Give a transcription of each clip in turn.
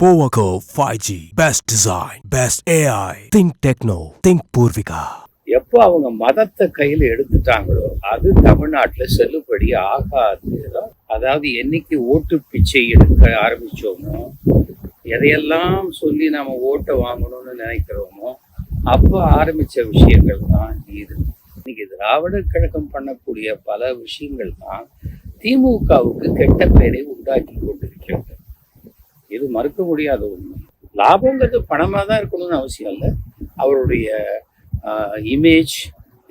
போவகோ five G best design best AI think Tecno think Poorvika எப்போ அவங்க மதத்தை கையில் எடுத்துட்டாங்களோ அது தமிழ்நாட்டில் செல்லுபடி ஆகாது. அதாவது என்னைக்கு ஓட்டு பிச்சை எடுக்க ஆரம்பிச்சோமோ எதையெல்லாம் சொல்லி நம்ம ஓட்டை வாங்கணும்னு நினைக்கிறோமோ அப்போ ஆரம்பிச்ச விஷயங்கள் தான் இது. இன்னைக்கு திராவிட கழகம் பண்ணக்கூடிய பல விஷயங்கள் தான் திமுகவுக்கு கெட்ட பெயரை உண்டாக்கி கொண்டிருக்கிறது. இது மறுக்க முடியாத ஒன்று லாபங்கிறது பணமாக தான் இருக்கணும்னு அவசியம் இல்லை. அவருடைய இமேஜ்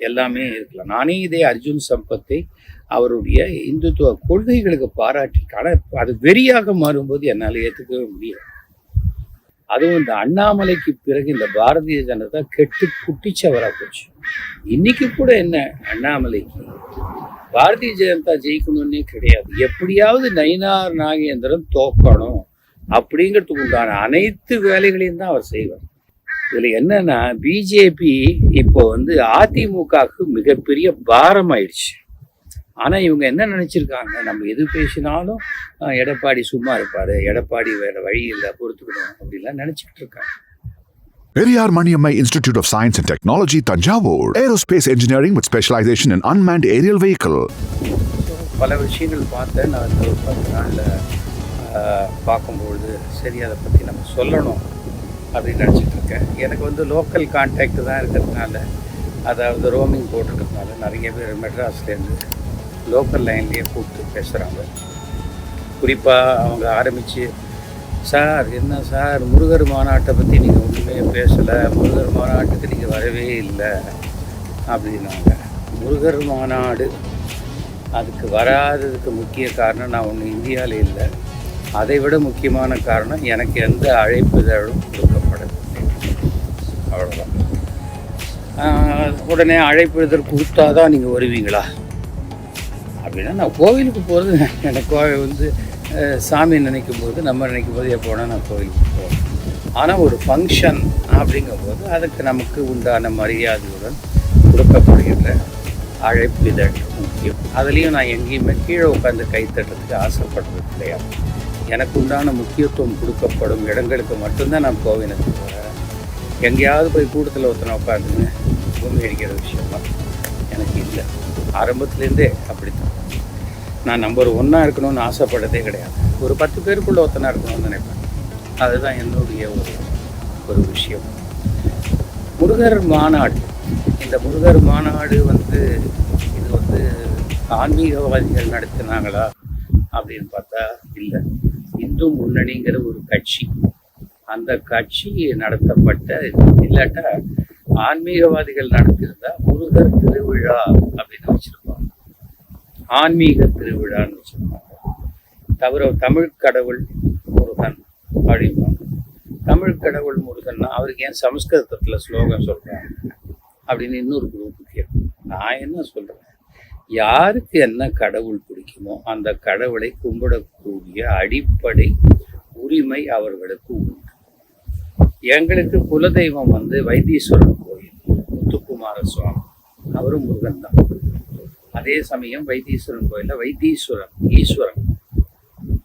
எல்லாமே இருக்கலாம். நானே இதே அர்ஜுன் சம்பத்தை அவருடைய இந்துத்துவ கொள்கைகளுக்கு பாராட்டிக்கான அது வெறியாக மாறும்போது என்னால் ஏற்றுக்கவே முடியாது அதுவும் இந்த அண்ணாமலைக்கு பிறகு இந்த பாரதிய ஜனதா கெட்டு குட்டிச்சவராக போச்சு. இன்னைக்கு கூட என்ன அண்ணாமலைக்கு? பாரதிய ஜனதா ஜெயிக்கணும்னே கிடையாது. எப்படியாவது நயினார் நாகேந்திரன் தோக்கணும். அப்படிங்கிறதுக்கு உண்டான அனைத்து வேலைகளையும் தான் அவர் செய்வார். இதுல என்னன்னா பிஜேபி இப்போ வந்து அதிமுகவுக்கு மிகப்பெரிய பாரம் ஆயிடுச்சு ஆனா இவங்க என்ன நினைச்சிருக்காங்க? நம்ம எது பேசினாலும் எடப்பாடி சும்மா இருப்பாரு எடப்பாடி வேற வழி இல்லை பொறுத்துக்கணும் அப்படிலாம் நினைச்சிட்டு இருக்காங்க. Periyar Maniamma Institute of Science and Technology, Tanjavur. Aerospace engineering with specialization in unmanned aerial vehicle. பல விஷயங்கள் பார்த்தேன். நான் பத்து நாளில் பார்க்கும்பொழுது சரி அதை பற்றி நம்ம சொல்லணும் அப்படின்னு நினச்சிட்டு இருக்கேன். எனக்கு வந்து லோக்கல் கான்டாக்ட் தான் இருக்கிறதுனால அதாவது ரோமிங் போட்டிருக்கிறதுனால நிறைய பேர் மெட்ராஸ்லேருந்து லோக்கல் லைன்லேயே கூப்பிட்டு பேசுகிறாங்க குறிப்பாக அவங்க ஆரம்பித்து சார் என்ன சார் முருகர் மாநாட்டை பற்றி நீங்கள் ஒன்றுமே பேசலை முருகர் மாநாட்டுக்கு நீங்கள் வரவே இல்லை அப்படின்னாங்க. முருகர் மாநாடு அதுக்கு வராததுக்கு முக்கிய காரணம் நான் ஒன்று இந்தியாவில் இல்லை. அதை விட முக்கியமான காரணம் எனக்கு எந்த அழைப்புதழும் கொடுக்கப்படவில்லை. அவ்வளோதான் உடனே அழைப்பிதழ் கொடுத்தா தான் நீங்கள் வருவீங்களா? அப்படின்னா நான் கோவிலுக்கு போகிறது எனக்கு கோவில் வந்து சாமி நினைக்கும் போது நம்ம நினைக்கும் போது எப்போனா நான் கோவிலுக்கு போவேன். ஆனால் ஒரு ஃபங்க்ஷன் அப்படிங்கும்போது அதுக்கு நமக்கு உண்டான மரியாதையுடன் கொடுக்கப்படுகின்ற அழைப்பிதழ் முக்கியம் அதுலேயும் நான் எங்கேயுமே கீழே உட்காந்து கை தட்டுறதுக்கு ஆசைப்படுறது கிடையாது. எனக்கு உண்டான முக்கியத்துவம் கொடுக்கப்படும் இடங்களுக்கு மட்டும்தான் நான் கோவிலுக்கு போகிறேன் எங்கேயாவது போய் கூட்டத்தில் ஒருத்தனை உட்காந்துங்க பூமி அடிக்கிற விஷயமா எனக்கு இல்லை. ஆரம்பத்துலேருந்தே அப்படித்தான். நான் நம்பர் ஒன்றா இருக்கணும்னு ஆசைப்பட்டதே கிடையாது. ஒரு பத்து பேருக்குள்ள ஒருத்தனாக இருக்கணும்னு நினைப்பேன். அதுதான் என்னுடைய ஒரு ஒரு விஷயம். முருகர் மாநாடு. இந்த முருகர் மாநாடு வந்து இது வந்து ஆன்மீகவாதிகள் நடத்தினாங்களா அப்படின்னு பார்த்தா இல்லை. இந்து முன்னணிங்கிற ஒரு கட்சி. அந்த கட்சி நடத்தப்பட்ட இல்லாட்டா ஆன்மீகவாதிகள் நடத்தியிருந்தா முருகர் திருவிழா அப்படின்னு வச்சிருப்பாங்க. ஆன்மீக திருவிழான்னு வச்சிருப்பாங்க. தவிர தமிழ் கடவுள் முருகன் அப்படிம்பாங்க. தமிழ் கடவுள் முருகன்னா அவருக்கு ஏன் சமஸ்கிருதத்தில் ஸ்லோகம் சொல்கிறாங்க அப்படின்னு இன்னொரு குரூப் கேட்கும். நான் என்ன சொல்கிறேன் யாருக்கு என்ன கடவுள் பிடிக்குமோ அந்த கடவுளை கும்பிடக்கூடிய அடிப்படை உரிமை அவர்களுக்கு உண்டு. எங்களுக்கு குலதெய்வம் வந்து வைத்தீஸ்வரன் கோயில் முத்துக்குமார சுவாமி. அவரும் முருகன் தான். அதே சமயம் வைத்தீஸ்வரன் கோயிலில் வைத்தீஸ்வரன் ஈஸ்வரன்.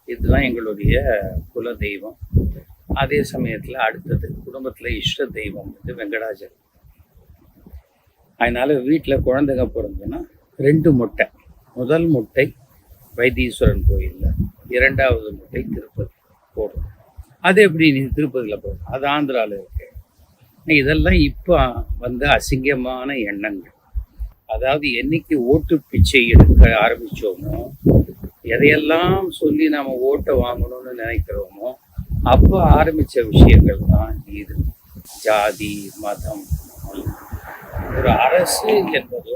இதுதான் எங்களுடைய குலதெய்வம். அதே சமயத்தில் அடுத்தது குடும்பத்தில் இஷ்ட தெய்வம் வந்து வெங்கடாஜலம் அதனால வீட்டில் குழந்தைங்க பிறந்ததுன்னா ரெண்டு முட்டை. முதல் முட்டை வைத்தீஸ்வரன் கோயிலில் இரண்டாவது முட்டை திருப்பதி போடுறோம். அது எப்படி நீ திருப்பதியில் போடுறோம் அது ஆந்திராவில் இருக்கு. இதெல்லாம் இப்போ வந்து அசிங்கமான எண்ணங்கள். அதாவது என்னைக்கு ஓட்டு பிச்சை எடுக்க ஆரம்பித்தோமோ எதையெல்லாம் சொல்லி நாம் ஓட்டை வாங்கணும்னு நினைக்கிறோமோ அப்போ ஆரம்பித்த விஷயங்கள் தான் இது. ஜாதி மதம் ஒரு அரசு என்பது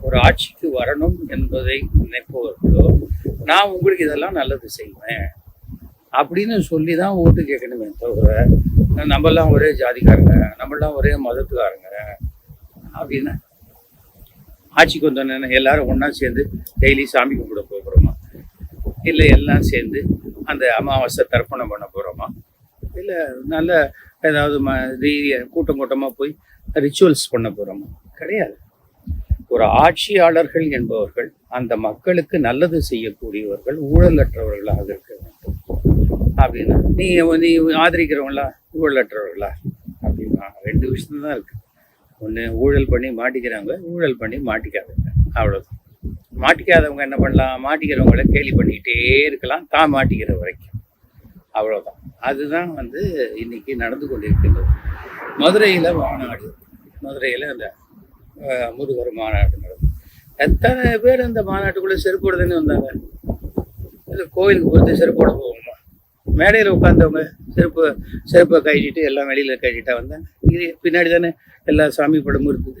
ஒரு ஆட்சிக்கு வரணும் என்பதை நினைப்பவர்களோ நான் உங்களுக்கு இதெல்லாம் நல்லது செய்வேன் அப்படின்னு சொல்லி தான் ஓட்டு கேட்கணுமே தவிர நம்மெல்லாம் ஒரே ஜாதிக்காரங்க நம்மெல்லாம் ஒரே மதத்துக்காரங்க அப்படின்னு ஆட்சிக்கு வந்தோன்னு எல்லாரும் ஒன்றா சேர்ந்து டெய்லி சாமி கும்பிட போகிறோமா இல்லை எல்லாம் சேர்ந்து அந்த அமாவாசை தர்ப்பணம் பண்ண போகிறோமா இல்லை நல்ல ஏதாவது ம ரீ- கூட்டம் கூட்டமாக போய் ரிச்சுவல்ஸ் பண்ண போகிறோமா கிடையாது. ஒரு ஆட்சியாளர்கள் என்பவர்கள் அந்த மக்களுக்கு நல்லது செய்யக்கூடியவர்கள் ஊழலற்றவர்களாக இருக்க வேண்டும். அப்படின்னா நீ நீ ஆதரிக்கிறவங்களா? ஊழலற்றவர்களா? அப்படின்னா ரெண்டு விஷயம் தான் இருக்கு. ஒன்று ஊழல் பண்ணி மாட்டிக்கிறாங்க ஊழல் பண்ணி மாட்டிக்காதவங்க. அவ்வளோதான் மாட்டிக்காதவங்க என்ன பண்ணலாம்? மாட்டிக்கிறவங்கள கேலி பண்ணிக்கிட்டே இருக்கலாம். தான் மாட்டிக்கிற வரைக்கும். அவ்வளோதான் அதுதான் வந்து இன்னைக்கு நடந்து கொண்டிருக்கின்றது. மதுரையில் மாநாடு. மதுரையில் அந்த முதுவர் முருகர் மாநாடு நடந்தது எத்தனை பேர் அந்த மாநாட்டுக்குள்ளே செருப்போட தானே வந்தாங்க? இல்லை கோயிலுக்கு போகிறது செருப்போட போகணுமா மேடையில் உட்காந்தவங்க செருப்பு செருப்பை கழட்டிட்டு எல்லாம் வெளியில் கழட்டிட்டா வந்தாங்க இது பின்னாடி தானே எல்லா சாமி படமும் இருக்குது.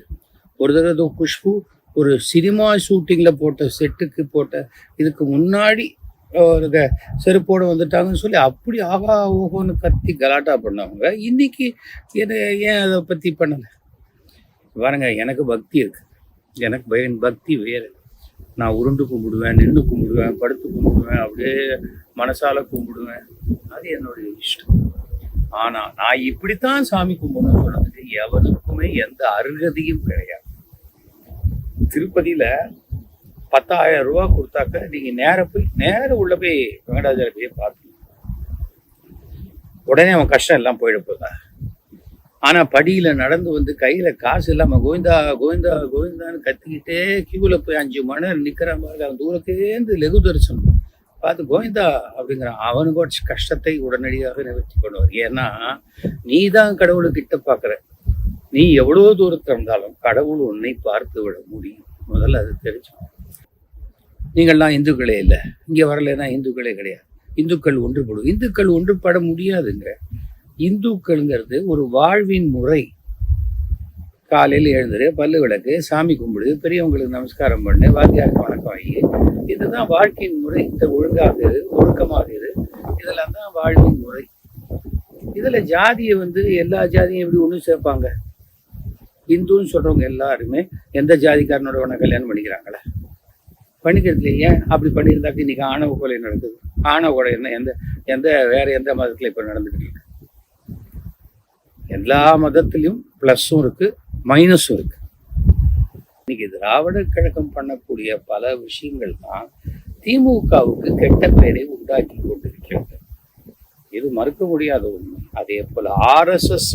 ஒரு தடவை குஷ்பு ஒரு சினிமா ஷூட்டிங்கில் போட்ட செட்டுக்கு போட்ட இதுக்கு முன்னாடி ஒரு செருப்போடு வந்துட்டாங்கன்னு சொல்லி அப்படி ஆகா ஓஹோன்னு கத்தி கலாட்டா பண்ணவங்க இன்னைக்கு என்ன ஏன் அதை பற்றி பண்ணலை? பாருங்க எனக்கு பக்தி இருக்கு. எனக்கு பயன் பக்தி வேறு. நான் உருண்டு கும்பிடுவேன் நின்று கும்பிடுவேன் படுத்து கும்பிடுவேன் அப்படியே மனசால கும்பிடுவேன். அது என்னுடைய இஷ்டம். ஆனா நான் இப்படித்தான் சாமி கும்பிடணும்னு சொன்னதுக்கு எவனுக்குமே எந்த அருகதையும் கிடையாது. திருப்பதியில பத்தாயிரம் ரூபா கொடுத்தாக்க நீங்க நேர போய் நேர உள்ள போய் வெங்கடாஜல போய் பார்த்து. உடனே அவன் கஷ்டம் எல்லாம் போயிட போதா ஆனா படியில நடந்து வந்து கையில காசு இல்லாம கோவிந்தா கோவிந்தா கோவிந்தான்னு கத்திக்கிட்டே கியூல போய் அஞ்சு மணி நேரம் நிக்கிறான் பாருங்க அவன் தூரத்திலேருந்து லெகு தரிசனம். பார்த்து கோவிந்தா அப்படிங்கிறான் அவனுக்கு கஷ்டத்தை உடனடியாக நிவர்த்தி பண்ணுவார் ஏன்னா நீ தான் கடவுளை கிட்ட பார்க்குற. நீ எவ்வளோ தூரத்தில் இருந்தாலும் கடவுள் உன்னை பார்த்து விட முடியும். முதல்ல அது தெரிஞ்சு நீங்கள்லாம் இந்துக்களே இல்லை. இங்கே வரலைன்னா இந்துக்களே கிடையாது. இந்துக்கள் ஒன்றுபடும். இந்துக்கள் ஒன்றுபட முடியாதுங்க இந்துக்கள்ங்கிறது ஒரு வாழ்வின் முறை. காலையில் எழுந்துரு பல்லு விளக்கு சாமி கும்பிடு பெரியவங்களுக்கு நமஸ்காரம் பண்ணு வாத்தியாருக்கு வணக்கம் வாங்கி இதுதான் வாழ்க்கையின் முறை. இந்த ஒழுங்காக இரு ஒழுக்கமாக இரு. இதெல்லாம் தான் வாழ்வின் முறை. இதில் ஜாதியை வந்து எல்லா ஜாதியும் எப்படி ஒன்றும் சேர்ப்பாங்க? இந்துன்னு சொல்கிறவங்க எல்லாருமே எந்த ஜாதிக்காரனோட வேணா கல்யாணம் பண்ணிக்கிறாங்களே? பண்ணிக்கிறது ஏன் அப்படி பண்ணியிருந்தாக்க இன்னைக்கு ஆணவ கொலை நடக்குது. ஆணவ கொலை என்ன எந்த எந்த வேற எந்த மதத்தில் இப்போ நடந்துக்கிட்டு இருக்கு? எல்லா மதத்திலையும் ப்ளஸ்ஸும் இருக்குது மைனஸும் இருக்குது இன்னைக்கு திராவிட கழகம் பண்ணக்கூடிய பல விஷயங்கள் தான் திமுகவுக்கு கெட்ட பெயரை உண்டாக்கி கொண்டிருக்கிறது. இது மறுக்க முடியாத உண்மை அதே போல் ஆர்எஸ்எஸ்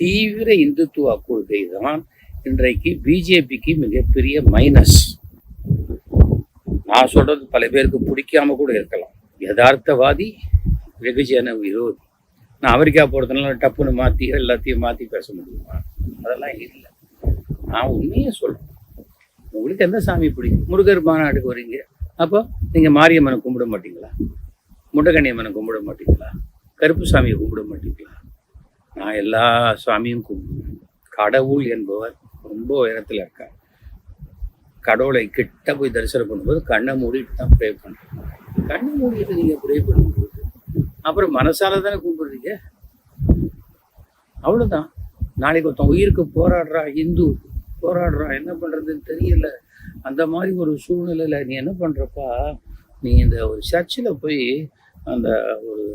தீவிர இந்துத்துவ கொள்கை தான் இன்றைக்கு பிஜேபிக்கு மிகப்பெரிய மைனஸ் நான் சொல்றது பல பேருக்கு பிடிக்காம கூட இருக்கலாம். யதார்த்தவாதி வெகுஜன விரோதி. நான் அமெரிக்கா போகிறதுனால டப்புன்னு மாற்றி எல்லாத்தையும் மாற்றி பேச முடியுமா? அதெல்லாம் இல்லை. நான் உண்மையே சொல்றேன். உங்களுக்கு எந்த சாமி பிடிக்கும்? முருகர் மாநாட்டுக்கு வரீங்க. அப்போ நீங்கள் மாரியம்மனை கும்பிட மாட்டீங்களா? முண்டகண்ணியம்மனை கும்பிட மாட்டீங்களா? கருப்பு சாமியை கும்பிட மாட்டீங்களா? நான் எல்லா சாமியும் கும்பிடுவேன். கடவுள் என்பவர் ரொம்ப உயரத்தில் இருக்கார். கடவுளை கிட்ட போய் தரிசனம் பண்ணும்போது கண்ணை மூடிட்டு தான் ப்ரே பண்ணுறேன் கண்ணை மூடிட்டு நீங்கள் ப்ரே பண்ணும்போது அப்புறம் மனசால தானே கும்பிடுறீங்க? அவ்வளோதான் நாளைக்கு ஒருத்தன் உயிருக்கு போராடுறா இந்து போராடுறா என்ன பண்ணுறதுன்னு தெரியல. அந்த மாதிரி ஒரு சூழ்நிலையில நீ என்ன பண்ணுறப்பா நீ இந்த ஒரு சர்ச்சில் போய் அந்த ஒரு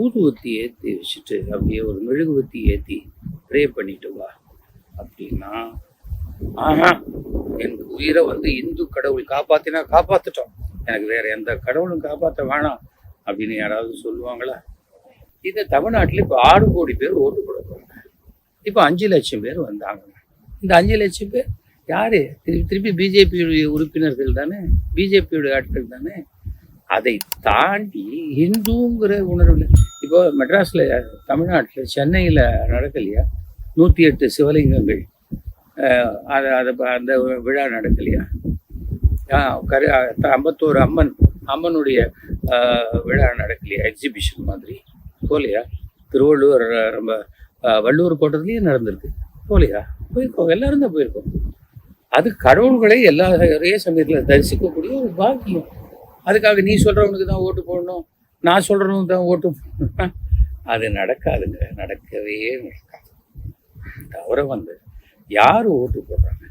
ஊதுவத்தி ஏற்றி வச்சுட்டு அப்படியே ஒரு மெழுகுவத்தி ஏற்றி ப்ரே பண்ணிட்டு வா அப்படின்னா ஆஹா எனக்கு உயிரை வந்து இந்து கடவுள் காப்பாத்தினா காப்பாத்துட்டோம். எனக்கு வேற எந்த கடவுளும் காப்பாற்ற வேணாம் அப்படின்னு யாராவது சொல்லுவாங்களா? இந்த தமிழ்நாட்டில் இப்போ ஆறு கோடி பேர் ஓட்டு கொடுக்குறாங்க இப்போ அஞ்சு லட்சம் பேர் வந்தாங்க. இந்த அஞ்சு லட்சம் பேர் யாரு? திருப்பி திருப்பி பிஜேபியுடைய உறுப்பினர்கள் தானே? பிஜேபியுடைய ஆட்கள் தானே? அதை தாண்டி இந்துங்கிற உணர்வில் இப்போ மெட்ராஸில் தமிழ்நாட்டில் சென்னையில் நடக்கலையா நூற்றி எட்டு சிவலிங்கங்கள் அதை அதை அந்த விழா நடக்கலையா ஆஹ், கரு ஐம்பத்தோரு அம்மன் அம்மனுடைய ஆஹ், விழா நடக்கலையா எக்ஸிபிஷன் மாதிரி. போலையா? திருவள்ளுவர் நம்ம வள்ளுவர் கோட்டத்துலேயே நடந்திருக்கு. போலையா? போயிருக்கோம். எல்லாரும் தான் போயிருக்கோம். அது கடவுள்களை எல்லா ஒரே சமயத்தில் தரிசிக்கக்கூடிய ஒரு பாக்கியம். அதுக்காக நீ சொல்றவனுக்கு தான் ஓட்டு போடணும் நான் சொல்றவனுக்கு தான் ஓட்டு போடணும். அது நடக்காதுங்க. நடக்கவே நடக்காது. தவிர வந்து யார் ஓட்டு போடுறாங்க?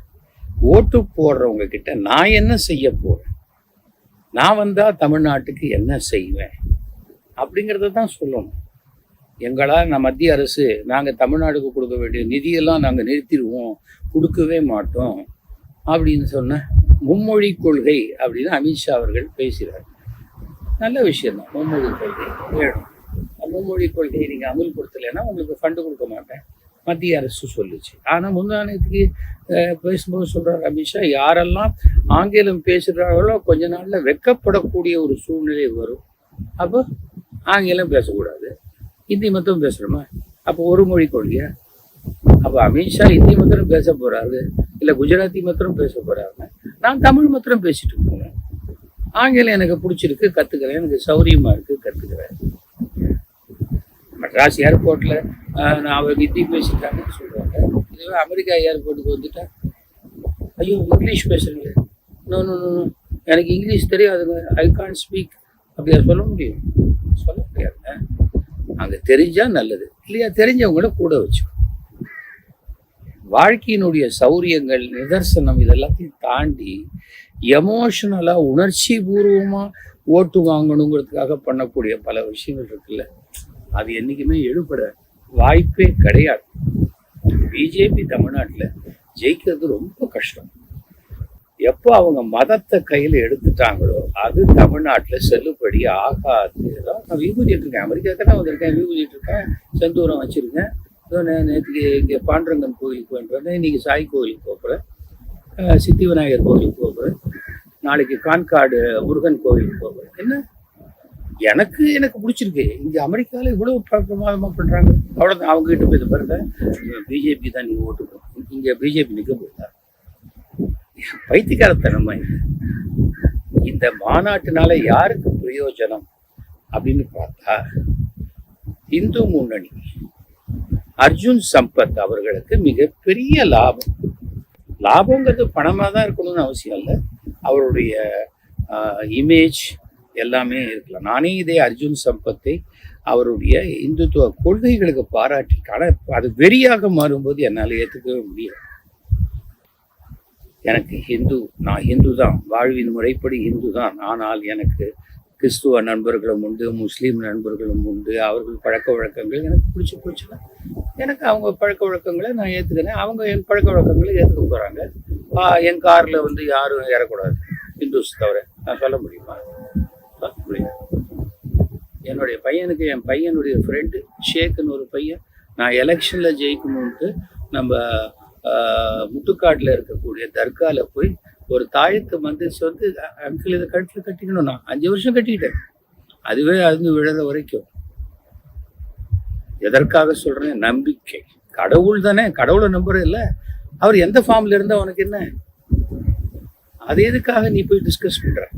ஓட்டு போடுறவங்க கிட்ட நான் என்ன செய்ய போறேன்? நான் வந்தா தமிழ்நாட்டுக்கு என்ன செய்வேன்? அப்படிங்கிறத தான் சொல்லணும். எங்களால் நான் மத்திய அரசு நாங்கள் தமிழ்நாடுக்கு கொடுக்க வேண்டிய நிதியெல்லாம் நாங்கள் நிறுத்திடுவோம் கொடுக்கவே மாட்டோம் அப்படின்னு சொன்ன மும்மொழி கொள்கை அப்படின்னு அமித்ஷா அவர்கள் பேசுகிறார். நல்ல விஷயம்தான் மும்மொழி கொள்கை வேணும். மும்மொழி கொள்கையை நீங்கள் அமுல்படுத்தலைன்னா உங்களுக்கு ஃபண்டு கொடுக்க மாட்டேன் மத்திய அரசு சொல்லுச்சு. ஆனால் முந்தானத்துக்கு பேசும்போது சொல்கிறார் அமித்ஷா யாரெல்லாம் ஆங்கிலம் பேசுகிறார்களோ கொஞ்ச நாளில் வெக்கப்படக்கூடிய ஒரு சூழ்நிலை வரும். அப்போ ஆங்கிலம் பேசக்கூடாது. ஹிந்தி மட்டும் பேசுகிறோமா அப்போ ஒரு மொழி கொள்கையா? அப்போ அமித்ஷா ஹிந்தி மாத்திரம் பேச போறாரு இல்லை குஜராத்தி மாத்திரம் பேச போறாங்க நான் தமிழ் மாத்திரம் பேசிட்டு இருக்கேன். ஆங்கிலம் எனக்கு பிடிச்சிருக்கு கற்றுக்கிறேன் எனக்கு சௌரியமாக இருக்குது கற்றுக்கிறேன் மெட்ராஸ் ஏர்போர்ட்டில் நான் அவர் ஹிந்தி பேசிட்டாங்கன்னு சொல்கிறாங்க இதுவே அமெரிக்கா ஏர்போர்ட்டுக்கு வந்துட்டா? ஐயோ இங்கிலீஷ் பேசுறீங்க. நோ நோ நோ எனக்கு இங்கிலீஷ் தெரியாதுங்க ஐ கான் ஸ்பீக் அப்படியா சொல்ல முடியும்? சொல்ல முடியாதுங்க. அங்கே தெரிஞ்சால் நல்லது இல்லையா? தெரிஞ்சவங்கள கூட வச்சு வாழ்க்கையினுடைய சௌரியங்கள் நிதர்சனம் இதெல்லாத்தையும் தாண்டி எமோஷனலாக உணர்ச்சி பூர்வமாக ஓட்டு வாங்கணுங்கிறதுக்காக பண்ணக்கூடிய பல விஷயங்கள் இருக்குல்ல? அது என்றைக்குமே எழுபட வாய்ப்பே கிடையாது. பிஜேபி தமிழ்நாட்டில் ஜெயிக்கிறது ரொம்ப கஷ்டம். எப்போ அவங்க மதத்தை கையில் எடுத்துட்டாங்களோ அது தமிழ்நாட்டில் செல்லுபடி ஆகாது. நான் விபூதிட்டு இருக்கேன். அமெரிக்காவுக்கு தான் வந்திருக்கேன். விபூதிட்டு இருக்கேன். செந்தூரம் வச்சுருக்கேன். நேற்றுக்கு இங்கே பாண்டரங்கன் கோயிலுக்கு போயிட்டு வந்தேன். இன்னைக்கு சாய் கோயிலுக்கு போகிறேன் சித்தி விநாயகர் கோயிலுக்கு போகிறேன் நாளைக்கு கான்காடு முருகன் கோயிலுக்கு போகிறேன் என்ன? எனக்கு எனக்கு பிடிச்சிருக்கு. இங்கே அமெரிக்காவில் இவ்வளோ பிரமாதமாக பண்ணுறாங்க அவ்வளோதான் அவங்க கிட்ட போய் பாருங்க. பிஜேபி தான் நீங்கள் ஓட்டு போடும் இங்கே பிஜேபி நிற்க போயிருந்தா பைத்தியக்காரத்தனமா இந்த மாநாட்டினால யாருக்கு பிரயோஜனம் அப்படின்னு பார்த்தா இந்து முன்னணி அர்ஜுன் சம்பத் அவர்களுக்கு மிகப்பெரிய லாபம். லாபங்கிறது பணமாக தான் இருக்கணும்னு அவசியம் இல்லை. அவருடைய இமேஜ் எல்லாமே இருக்கலாம். நானே இதே அர்ஜுன் சம்பத்தை அவருடைய இந்துத்துவ கொள்கைகளுக்கு பாராட்டி ஆனா அது வெறியாக மாறும்போது என்னால் ஏற்றுக்கவே முடியாது எனக்கு ஹிந்து நான் ஹிந்து தான் வாழ்வின் முறைப்படி ஹிந்து தான் ஆனால் எனக்கு கிறிஸ்துவ நண்பர்களும் உண்டு முஸ்லீம் நண்பர்களும் உண்டு. அவர்கள் பழக்க வழக்கங்கள் எனக்கு பிடிச்சி பிடிச்சல எனக்கு அவங்க பழக்க வழக்கங்களை நான் ஏற்றுக்கிறேன் அவங்க என் பழக்க வழக்கங்களை ஏற்றுக்க போகிறாங்க என் காரில் வந்து யாரும் ஏறக்கூடாது ஹிந்துஸ் தவிர. நான் சொல்ல முடியுமா? சொல்ல முடியும் என்னுடைய பையனுக்கு என் பையனுடைய ஃப்ரெண்டு ஷேக்குன்னு ஒரு பையன். நான் எலெக்ஷனில் ஜெயிக்கணுன்ட்டு நம்ம முட்டுக்காட்டில் இருக்கக்கூடிய தர்காவில் போய் ஒரு தாயத்து மந்திரிச்சு வந்து அங்கிள் இதை கழுத்தில் கட்டிக்கணும். நான் அஞ்சு வருஷம் கட்டிக்கிட்டேன். அதுவே அது விழுற வரைக்கும். எதற்காக சொல்றேன் நம்பிக்கை. கடவுள் தானே கடவுளை நம்புற இல்ல. அவர் எந்த ஃபார்ம்ல இருந்தால் உனக்கு என்ன? அது எதுக்காக நீ போய் டிஸ்கஸ் பண்ற?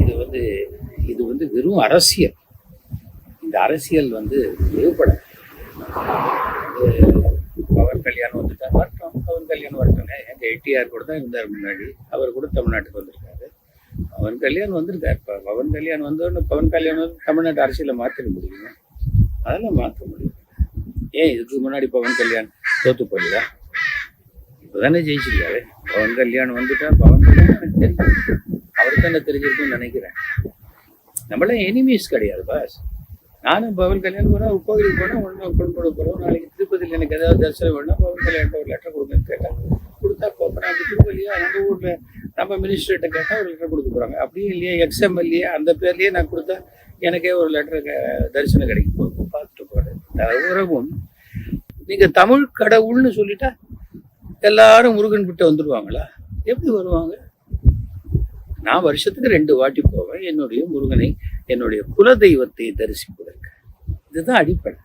இது வந்து இது வந்து வெறும் அரசியல். இந்த அரசியல் வந்து தேவைப்பட கல்யாணம் வந்துட்டார் வரட்டும் பவன் கல்யாணம் வரட்டுங்க எங்கள் எட்டிஆர் கூட தான் இருந்தார் முன்னாடி. அவர் கூட தமிழ்நாட்டுக்கு வந்திருக்காரு. பவன் கல்யாணம் வந்திருக்கார். இப்போ பவன் கல்யாணம் வந்தோடனே பவன் கல்யாணம் வந்து தமிழ்நாட்டு அரசியலை மாற்றிட முடியுமா? அதெல்லாம் மாற்ற முடியும் ஏன் இதுக்கு முன்னாடி பவன் கல்யாண் தோத்து போயிடா இப்போதானே ஜெயிச்சிருக்காரு. பவன் கல்யாணம் வந்துட்டா பவன் கல்யாணம் எனக்கு தெரியும் அவருக்கு தானே தெரிஞ்சிருக்கும்னு நினைக்கிறேன். நம்மளாம் எனிமீஸ் கிடையாது பாஸ் நானும் பவன் கல்யாணம் போனால் கோவிலுக்கு போனால் ஒன்று கொண்டு போட போகிறோம் நாளைக்கு திருப்பதியில் எனக்கு ஏதாவது தரிசனம் வேணும் பவன் கல்யாணம் ஒரு லெட்டர் கொடுங்கன்னு கேட்டேன். கொடுத்தா போகிறேன் அந்த திருப்பதியா நம்ம ஊரில் நம்ம மினிஸ்டர்கிட்ட கேட்டால் ஒரு லெட்டர் கொடுக்க போகிறாங்க அப்படியே இல்லையா எக்ஸ்எம்எல்ஏ அந்த பேர்லேயே நான் கொடுத்தா எனக்கே ஒரு லெட்டர் தரிசனம் கிடைக்கும். போகும் பார்த்துட்டு போகிறேன் தவிரவும் நீங்கள் தமிழ் கடவுள்னு சொல்லிட்டா எல்லாரும் முருகன் கிட்ட வந்துடுவாங்களா எப்படி வருவாங்க? நான் வருஷத்துக்கு ரெண்டு வாட்டி போவேன். என்னுடைய முருகனை என்னுடைய குலதெய்வத்தை தரிசிப்பதற்கு. இதுதான் அடிப்படை.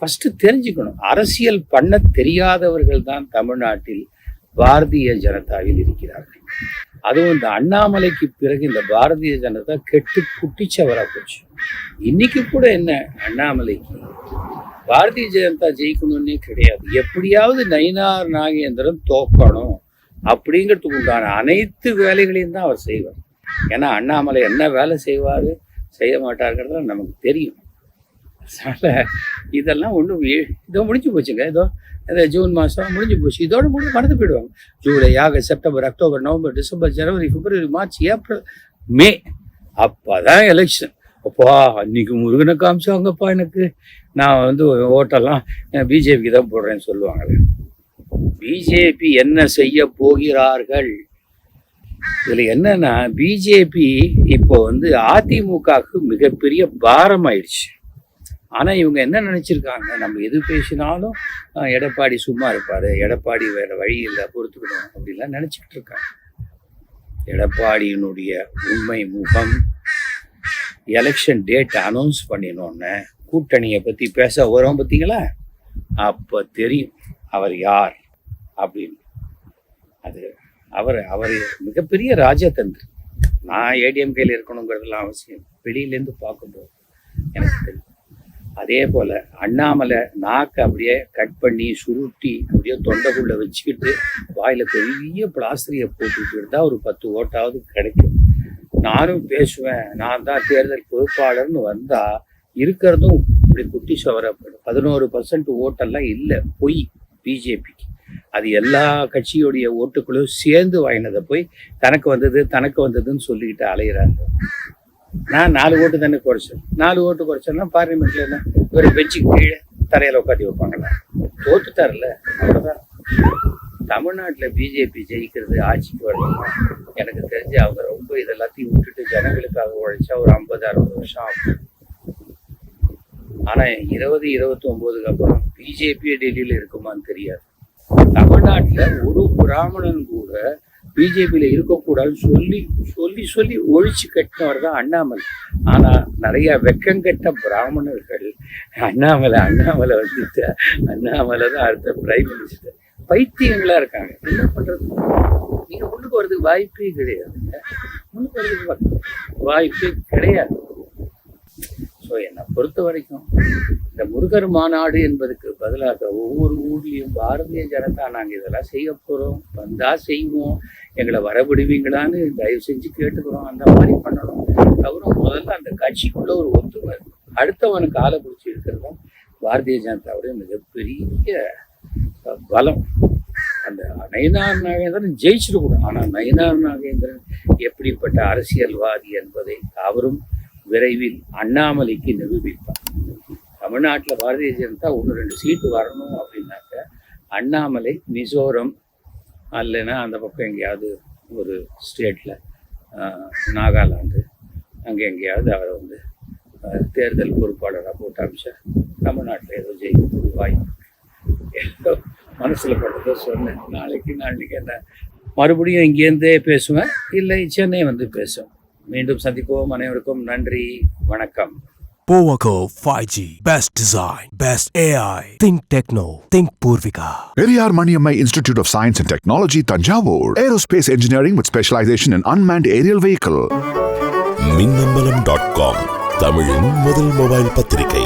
ஃபஸ்ட்டு தெரிஞ்சுக்கணும். அரசியல் பண்ண தெரியாதவர்கள் தான் தமிழ்நாட்டில் பாரதிய ஜனதாவில் இருக்கிறார்கள். அதுவும் இந்த அண்ணாமலைக்கு பிறகு இந்த பாரதிய ஜனதா கெட்டு குட்டிச்சவரா போச்சு. இன்னைக்கு கூட என்ன அண்ணாமலைக்கு? பாரதிய ஜனதா ஜெயிக்கணும்னே கிடையாது. எப்படியாவது நயினார் நாகேந்திரன் தோக்கணும் அப்படிங்கிறதுக்கு உண்டான அனைத்து வேலைகளையும் தான் அவர் செய்வார். ஏன்னா அண்ணாமலை என்ன வேலை செய்வார்? செய்ய மாட்டாருங்கிறது நமக்கு தெரியும். அதனால இதெல்லாம் ஒன்றும் இதோ முடிஞ்சு போச்சுங்க. இதோ இந்த ஜூன் மாதம் முடிஞ்சு போச்சு. இதோட முடிஞ்சு மறந்து போயிடுவாங்க. July August September October November December ஜனவரி பிப்ரவரி மார்ச் ஏப்ரல் மே அப்பதான் எலெக்ஷன் அப்பா அன்னைக்கு முருகனை காமிச்சாங்கப்பா எனக்கு. நான் வந்து ஓட்டெல்லாம் பிஜேபிக்கு தான் போடுறேன்னு சொல்லுவாங்க பிஜேபி என்ன செய்ய போகிறார்கள்? இதில் என்னன்னா பிஜேபி இப்போ வந்து அதிமுகவுக்கு மிகப்பெரிய பாரம் ஆயிடுச்சு ஆனால் இவங்க என்ன நினச்சிருக்காங்க? நம்ம எது பேசினாலும் எடப்பாடி சும்மா இருப்பார். எடப்பாடி வேற வழி இல்லை பொறுத்துக்கணும் அப்படின்லாம் நினச்சிக்கிட்டு இருக்காங்க. எடப்பாடியினுடைய உண்மை முகம் எலெக்ஷன் டேட் அனௌன்ஸ் பண்ணினோன்னே கூட்டணியை பற்றி பேச வரும் பார்த்தீங்களா அப்போ தெரியும் அவர் யார் அப்படின்னு. அது அவர் அவர் மிகப்பெரிய ராஜதந்திரி. நான் ஏடிஎம்கேல இருக்கணுங்கிறதுலாம் அவசியம். வெளியிலேருந்து பார்க்கும்போது எனக்கு தெரியும். அதே போல் அண்ணாமலை நாக்கு அப்படியே கட் பண்ணி சுருட்டி அப்படியே தொண்டைக்குள்ளே வச்சுக்கிட்டு வாயில் பெரிய பிளாஸ்டரியை போட்டுக்கிட்டு இருந்தால் ஒரு பத்து ஓட்டாவது கிடைக்கும். நானும் பேசுவேன். நான் தான் தேர்தல் பொறுப்பாளர்னு வந்தா இருக்கிறதும் இப்படி குட்டி சவரப்படும். பதினோரு பர்சன்ட் ஓட்டெல்லாம் இல்லை பொய். பிஜேபிக்கு அது எல்லா கட்சியுடைய ஓட்டுக்குள்ளும் சேர்ந்து வாங்கினதை போய் தனக்கு வந்தது தனக்கு வந்ததுன்னு சொல்லிக்கிட்டு அலையிறாங்க. நான் நாலு ஓட்டு தானே குறைச்சேன். நாலு ஓட்டு குறைச்சேன்னா பார்லிமெண்ட்ல என்ன? ஒரு பெஞ்சுக்கு கீழே தரையில உட்காந்து வைப்பாங்களா? தோத்துட்டார்ல அவ்வளவுதான். தமிழ்நாட்டில் பிஜேபி ஜெயிக்கிறது ஆட்சிக்கு வரணும்னா எனக்கு தெரிஞ்சு அவங்க ரொம்ப இதெல்லாத்தையும் விட்டுட்டு ஜனங்களுக்காக உழைச்சா ஒரு ஐம்பது அறுபது வருஷம் ஆகும். ஆனா இருபது இருபத்தி ஒன்பதுக்கு அப்புறம் பிஜேபியே டெல்லியில இருக்குமான்னு தெரியாது. தமிழ்நாட்டுல ஒரு பிராமணன் கூட பிஜேபியில் இருக்கக்கூடாதுன்னு சொல்லி சொல்லி சொல்லி ஒழிச்சு கட்டினவர் தான் அண்ணாமலை. ஆனா நிறைய வெக்கங்கெட்ட பிராமணர்கள் அண்ணாமலை அண்ணாமலை வந்துட்டு அண்ணாமலை தான் அடுத்த பிரைம் மினிஸ்டர் பைத்தியங்களா இருக்காங்க. என்ன பண்றது? நீங்க முன்னுக்கு வரதுக்கு வாய்ப்பே கிடையாதுங்க. முன்னுக்கு வரதுக்கு வாய்ப்பே கிடையாது. ஸோ என்னை பொறுத்த வரைக்கும் இந்த முருகர் மாநாடு என்பதுக்கு பதிலாக ஒவ்வொரு ஊர்லேயும் பாரதிய ஜனதா நாங்கள் இதெல்லாம் செய்ய போகிறோம் வந்தால் செய்வோம். எங்களை வரவிடுவீங்களான்னு தயவு செஞ்சு கேட்டுக்கிறோம். அந்த மாதிரி பண்ணணும். தவிர முதல்ல அந்த கட்சிக்குள்ள ஒரு ஒத்துமை இருக்கும். அடுத்தவனுக்கு ஆளை பிடிச்சி இருக்கிறது தான் பாரதிய ஜனதாவுடைய மிகப்பெரிய பலம். அந்த நயினார் நாகேந்திரன் ஜெயிச்சிருக்கணும். ஆனால் நயினார் நாகேந்திரன் எப்படிப்பட்ட அரசியல்வாதி என்பதை அவரும் விரைவில் அண்ணாமலைக்கு நிரூபிப்பார். தமிழ்நாட்டில் பாரதிய ஜனதா ஒன்று ரெண்டு சீட்டு வரணும் அப்படின்னாக்க அண்ணாமலை மிசோரம் அல்லைன்னா அந்த பக்கம் எங்கேயாவது ஒரு ஸ்டேட்டில் நாகாலாந்து அங்கே எங்கேயாவது அவரை வந்து தேர்தல் பொறுப்பாளராக போட்டு அமிச்சா தமிழ்நாட்டில் ஏதோ ஜெயிக்கக்கூடிய வாய்ப்பு ஏதோ மனசில் பட்டதோ சொன்னேன். நாளைக்கு நாளைக்கு என்ன? மறுபடியும் இங்கேருந்தே பேசுவேன். இல்லை சென்னை வந்து பேசுவேன். மீண்டும் சந்திப்போம் அனைவருக்கும் நன்றி வணக்கம் Powaco 5G. Best design. Best AI. Think Techno. Think Purvika. Periyar Maniammai Institute of Science and Technology, Tanjavur. Aerospace engineering with specialization in unmanned aerial vehicle. Minnambalam dot com தமிழின் முதல் மொபைல் பத்திரிகை